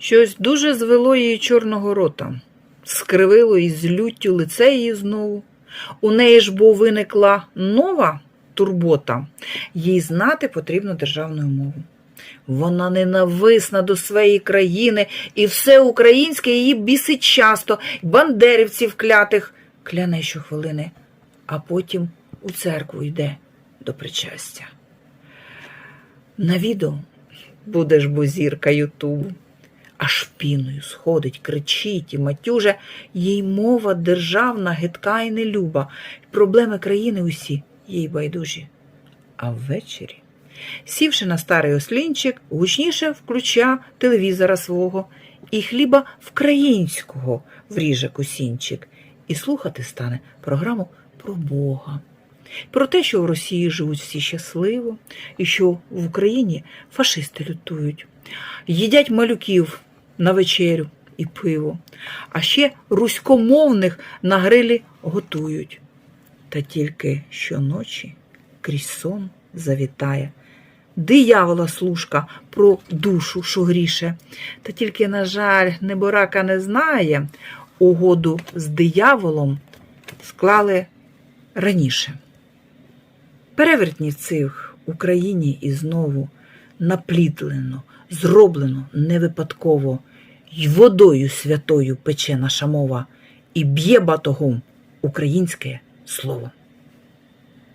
Щось дуже звело її чорного рота, скривило із люттю лице її знову. У неї ж бо виникла нова турбота, їй знати потрібно державну мову. Вона ненависна до своєї країни, і все українське її бісить часто, бандерівців клятих кляне щохвилини, а потім у церкву йде до причастя. На відео будеш бо зірка Ютубу. Аж піною сходить, кричить і матюже, їй мова державна, гидка і нелюба, проблеми країни усі їй байдужі. А ввечері, сівши на старий ослінчик, гучніше включа телевізора свого і хліба вкраїнського вріже кусінчик, і слухати стане програму про Бога. Про те, що в Росії живуть всі щасливо, і що в Україні фашисти лютують, їдять малюків на вечерю і пиво, а ще руськомовних на грилі готують. Та тільки щоночі крізь сон завітає. Диявола служка про душу, що гріше. Та тільки, на жаль, неборака не знає, угоду з дияволом склали раніше. Перевертні цих Україні і знову наплітлено, зроблено не випадково, й водою святою пече наша мова, і б'є батогом українське слово.